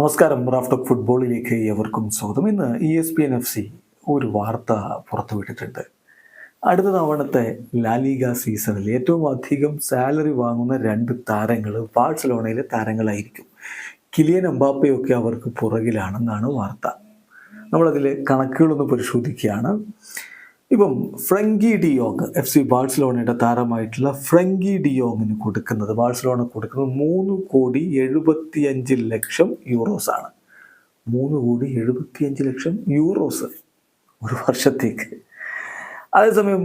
നമസ്കാരം. റാഫ്റ്റോക്ക് ഫുട്ബോളിലേക്ക് എവർക്കും സ്വാഗതം. ഇന്ന് E S P N F C ഒരു വാർത്ത പുറത്തുവിട്ടിട്ടുണ്ട്. അടുത്ത തവണത്തെ ലാലിഗ സീസണിൽ ഏറ്റവും അധികം സാലറി വാങ്ങുന്ന രണ്ട് താരങ്ങൾ ബാഴ്സലോണയിലെ താരങ്ങളായിരിക്കും. കിലിയൻ എംബാപ്പയൊക്കെ അവർക്ക് പുറകിലാണെന്നാണ് വാർത്ത. നമ്മളതിൽ കണക്കുകളൊന്ന് പരിശോധിക്കുകയാണ്. ഇപ്പം ഫ്രങ്കി ഡിയോങ് എഫ് സി ബാഴ്സലോണയുടെ താരമായിട്ടുള്ള ഫ്രങ്കി ഡിയോങ്ങിന് കൊടുക്കുന്നത് ബാഴ്സലോണ കൊടുക്കുന്നത് മൂന്ന് കോടി എഴുപത്തിയഞ്ച് ലക്ഷം യൂറോസ് ആണ്. മൂന്ന് കോടി എഴുപത്തിയഞ്ച് ലക്ഷം യൂറോസ് ഒരു വർഷത്തേക്ക്. അതേസമയം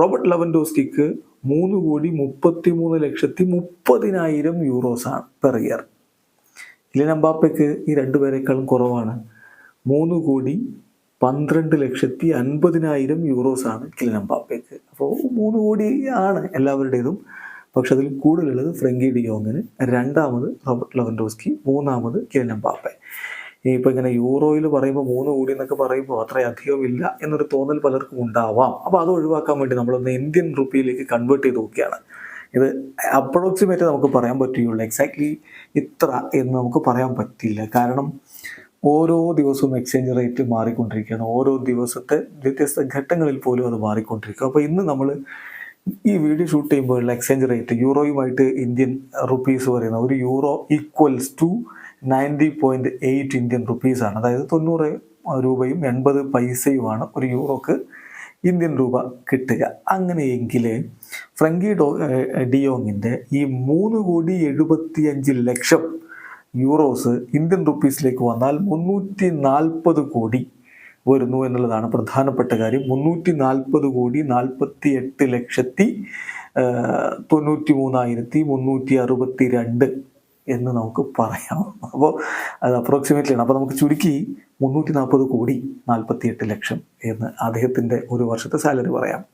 റോബർട്ട് ലവൻഡോസ്കിക്ക് മൂന്ന് കോടി മുപ്പത്തി മൂന്ന് ലക്ഷത്തി മുപ്പതിനായിരം യൂറോസ് ആണ് പെർ ഇയർ. ഇലിയൻ നമ്പാപ്പയ്ക്ക് ഈ രണ്ടുപേരെക്കാളും കുറവാണ്. മൂന്ന് കോടി പന്ത്രണ്ട് ലക്ഷത്തി അൻപതിനായിരം യൂറോസ് ആണ് കിലിൻ അപ്പോൾ മൂന്ന് കോടി ആണ് എല്ലാവരുടേതും. പക്ഷെ അതിൽ കൂടുതലുള്ളത് ഫ്രങ്കി ഡിയോങ്ങിന് രണ്ടാമത് റോബർട്ട് ലെവൻഡോസ്കി മൂന്നാമത് കിലിൻ എംബാപ്പെ ഇനിയിപ്പോൾ ഇങ്ങനെ യൂറോയിൽ പറയുമ്പോൾ മൂന്ന് കോടി എന്നൊക്കെ പറയുമ്പോൾ അത്രയധികം ഇല്ല എന്നൊരു തോന്നൽ പലർക്കും ഉണ്ടാവാം. അപ്പോൾ അത് ഒഴിവാക്കാൻ വേണ്ടി നമ്മളൊന്ന് ഇന്ത്യൻ റുപ്പിയിലേക്ക് കൺവേർട്ട് ചെയ്ത് നോക്കുകയാണ്. ഇത് അപ്രോക്സിമേറ്റ് നമുക്ക് പറയാൻ പറ്റുകയുള്ളൂ. എക്സാക്ട്ലി ഇത്ര എന്ന് നമുക്ക് പറയാൻ പറ്റില്ല. കാരണം ഓരോ ദിവസവും എക്സ്ചേഞ്ച് റേറ്റ് മാറിക്കൊണ്ടിരിക്കുകയാണ്. ഓരോ ദിവസത്തെ വ്യത്യസ്ത ഘട്ടങ്ങളിൽ പോലും അത് മാറിക്കൊണ്ടിരിക്കും അപ്പോൾ ഇന്ന് നമ്മൾ ഈ വീഡിയോ ഷൂട്ട് ചെയ്യുമ്പോഴുള്ള എക്സ്ചേഞ്ച് റേറ്റ് യൂറോയുമായിട്ട് ഇന്ത്യൻ റുപ്പീസ് പറയുന്ന ഒരു euro equals to ninety point eight Indian റുപ്പീസാണ് അതായത് തൊണ്ണൂറ് രൂപയും എൺപത് പൈസയുമാണ് ഒരു യൂറോക്ക് ഇന്ത്യൻ രൂപ കിട്ടുക. അങ്ങനെയെങ്കിൽ ഫ്രങ്കി ഡോ ഡിയോങ്ങിന്റെ ഈ മൂന്ന് കോടി എഴുപത്തി അഞ്ച് ലക്ഷം യൂറോസ് ഇന്ത്യൻ റുപ്പീസിലേക്ക് വന്നാൽ മുന്നൂറ്റി നാൽപ്പത് കോടി വരുന്നു എന്നുള്ളതാണ് പ്രധാനപ്പെട്ട കാര്യം. മുന്നൂറ്റി നാൽപ്പത് കോടി നാൽപ്പത്തി എട്ട് ലക്ഷത്തി തൊണ്ണൂറ്റി മൂന്നായിരത്തി മുന്നൂറ്റി അറുപത്തി രണ്ട് എന്ന് നമുക്ക് പറയാം. അപ്പോൾ അത് അപ്രോക്സിമേറ്റ്ലി ആണ്. അപ്പോൾ നമുക്ക് ചുരുക്കി മുന്നൂറ്റി നാൽപ്പത് കോടി നാൽപ്പത്തി എട്ട് ലക്ഷം എന്ന് അദ്ദേഹത്തിന്റെ ഒരു വർഷത്തെ സാലറി പറയാം.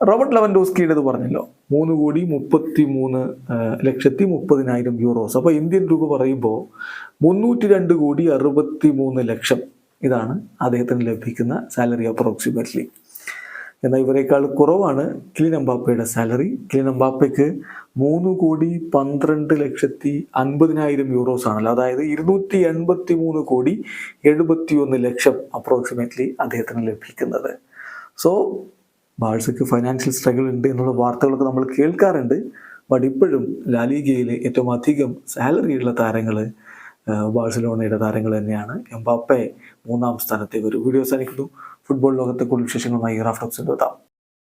റോബർട്ട് ലെവൻഡോസ്കിയുടേത് പറഞ്ഞല്ലോ. മൂന്ന് കോടി മുപ്പത്തി മൂന്ന് ലക്ഷത്തി മുപ്പതിനായിരം യൂറോസ്. അപ്പോൾ ഇന്ത്യൻ രൂപ പറയുമ്പോൾ മുന്നൂറ്റി രണ്ട് കോടി അറുപത്തി മൂന്ന് ലക്ഷം ഇതാണ് അദ്ദേഹത്തിന് ലഭിക്കുന്ന സാലറി അപ്രോക്സിമേറ്റ്ലി. എന്നാൽ ഇവരെക്കാൾ കുറവാണ് കിലിൻ എംബാപ്പയുടെ സാലറി. കിലിൻ എംബാപ്പയ്ക്ക് മൂന്ന് കോടി പന്ത്രണ്ട് ലക്ഷത്തി അൻപതിനായിരം യൂറോസ് ആണല്ലോ. അതായത് ഇരുന്നൂറ്റി എൺപത്തി മൂന്ന് കോടി എഴുപത്തി ഒന്ന് ലക്ഷം അപ്രോക്സിമേറ്റ്ലി അദ്ദേഹത്തിന് ലഭിക്കുന്നത്. സോ ബാഴ്സയ്ക്ക് ഫൈനാൻഷ്യൽ സ്ട്രഗിൾ ഉണ്ട് എന്നുള്ള വാർത്തകളൊക്കെ നമ്മൾ കേൾക്കാറുണ്ട്. ബട്ട് ഇപ്പോഴും ലാലിഗയിൽ ഏറ്റവും അധികം സാലറിയുള്ള താരങ്ങൾ ബാഴ്സലോണയുടെ താരങ്ങൾ തന്നെയാണ്. എംബാപ്പെ മൂന്നാം സ്ഥാനത്തേക്ക് ഒരു വീഡിയോ സാധിക്കുന്നു ഫുട്ബോൾ ലോകത്തെ കൂടുതൽ വിശേഷങ്ങളുമായി റാഫ്റ്റോപ്സിന്റെ എത്താം